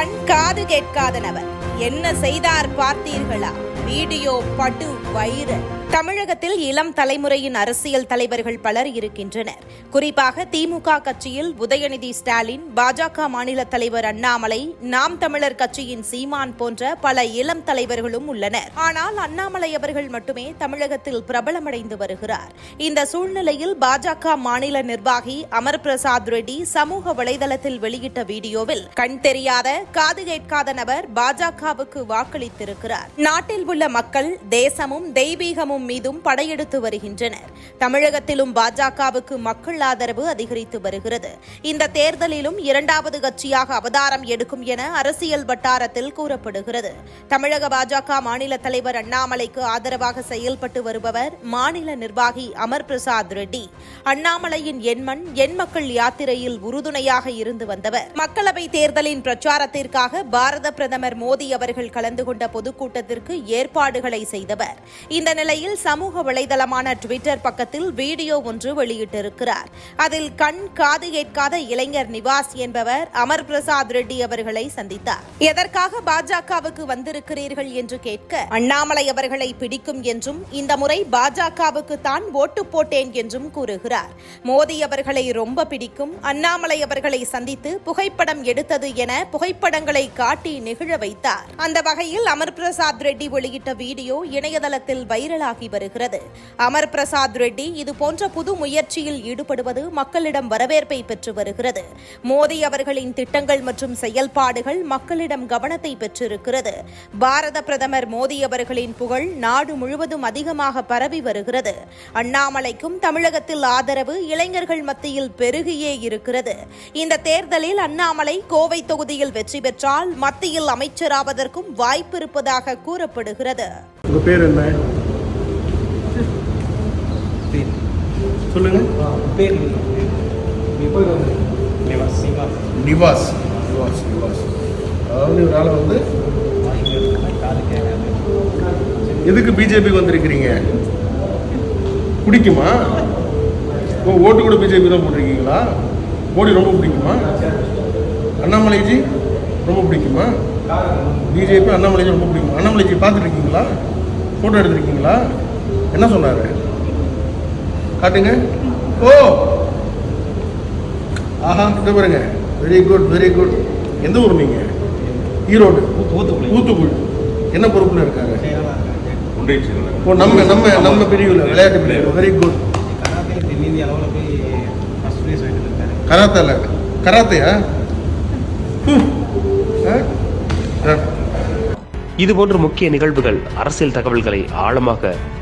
கண் காது கேட்காத நபர் என்ன செய்தார் பார்த்தீர்களா? வீடியோ படு வைரல் தமிழகத்தில் இளம் தலைமுறையின் அரசியல் தலைவர்கள் பலர் இருக்கின்றனர். குறிப்பாக திமுக கட்சியில் உதயநிதி ஸ்டாலின் பாஜக மாநில தலைவர் அண்ணாமலை நாம் தமிழர் கட்சியின் சீமான் போன்ற பல இளம் தலைவர்களும் உள்ளனர். ஆனால் அண்ணாமலை அவர்கள் மட்டுமே தமிழகத்தில் பிரபலமடைந்து வருகிறார். இந்த சூழ்நிலையில் பாஜக மாநில நிர்வாகி அமர் பிரசாத் ரெட்டி சமூக வலைதளத்தில் வெளியிட்ட வீடியோவில் கண் தெரியாத காது கேட்காத நபர் பாஜகவுக்கு வாக்களித்திருக்கிறார். நாட்டில் உள்ள மக்கள் தேசமும் தெய்வீகமும் மீதும் படையெடுத்து வருகின்றனர். தமிழகத்திலும் பாஜகவுக்கு மக்கள் ஆதரவு அதிகரித்து வருகிறது. இந்த தேர்தலிலும் இரண்டாவது கட்சியாக அவதாரம் எடுக்கும் என அரசியல் வட்டாரத்தில் கூறப்படுகிறது. தமிழக பாஜக மாநில தலைவர் அண்ணாமலைக்கு ஆதரவாக செயல்பட்டு வருபவர் மாநில நிர்வாகி அமர் பிரசாத் ரெட்டி. அண்ணாமலையின் எண்மண் எண் மக்கள் யாத்திரையில் உறுதுணையாக இருந்து வந்தவர். மக்களவை தேர்தலின் பிரச்சாரத்திற்காக பாரத பிரதமர் மோடி அவர்கள் கலந்து கொண்ட பொதுக்கூட்டத்திற்கு ஏற்பாடுகளை செய்தவர். இந்த நிலையில் சமூக வலைதளமான ட்விட்டர் பக்கத்தில் வீடியோ ஒன்று வெளியிட்டிருக்கிறார். அதில் கண் காது கேட்காத இளைஞர் நிவாஸ் என்பவர் அமர் பிரசாத் ரெட்டி அவர்களை சந்தித்தார். எதற்காக பாஜகவுக்கு வந்திருக்கிறீர்கள் என்று கேட்க அண்ணாமலை அவர்களை பிடிக்கும் என்றும் இந்த முறை பாஜகவுக்கு தான் ஓட்டு போட்டேன் என்றும் கூறுகிறார். மோடி அவர்களை ரொம்ப பிடிக்கும் அண்ணாமலை அவர்களை சந்தித்து புகைப்படம் எடுத்தது என புகைப்படங்களை காட்டி நெகிழ வைத்தார். அந்த வகையில் அமர் பிரசாத் ரெட்டி வெளியிட்ட வீடியோ இணையதளத்தில் வைரலாகி வருகிறது. அமர் பிரசாத் ரெட்டி இது போன்ற புது முயற்சியில் ஈடுபடுவது மக்களிடம் வரவேற்பை பெற்று வருகிறது. மோடி அவர்களின் திட்டங்கள் மற்றும் செயல்பாடுகள் மக்களிடம் கவனத்தை பெற்றிருக்கிறது. பாரத பிரதமர் மோடி அவர்களின் புகழ் நாடு முழுவதும் அதிகமாக பரவி வருகிறது. அண்ணாமலைக்கும் தமிழகத்தில் ஆதரவு இளைஞர்கள் மத்தியில் பெருகியே இருக்கிறது. இந்த தேர்தலில் அண்ணாமலை கோவை தொகுதியில் வெற்றி பெற்றால் மத்தியில் அமைச்சராவதற்கும் வாய்ப்பு இருப்பதாக கூறப்படுகிறது. உங்கள் பேர் நிவாஸ். நிவாஸ். நிவாஸ். நிவாஸ் அதாவது ஒரு ஆளை வந்து எதுக்கு பிஜேபிக்கு வந்திருக்கிறீங்க? பிடிக்குமா? ஓ ஓட்டு கூட பிஜேபி தான் போட்டிருக்கீங்களா? மோடி ரொம்ப பிடிக்குமா? அண்ணாமலைஜி ரொம்ப பிடிக்குமா? பிஜேபி அண்ணாமலைஜி ரொம்ப பிடிக்குமா? அண்ணாமலைஜி பார்த்துருக்கீங்களா ஃபோட்டோ எடுத்திருக்கீங்களா? என்ன சொன்னார்? காட்டுங்க. ஓ! ஆஹா இந்த பாருங்க. வெரி குட் வெரி குட் எந்த ஊர் நீங்கள் ஈரோடு. ஊத்துக்குளி ஊத்துக்குழி என்ன பொறுப்பில் இருக்காங்க ஓ நம்ம நம்ம நம்ம பிரிவில் விளையாட்டு பிரிவில் வெரி குட் கராத்தேல கராத்தையா. இதுபோன்ற முக்கிய நிகழ்வுகள் அரசியல் தகவல்களை ஆழமாக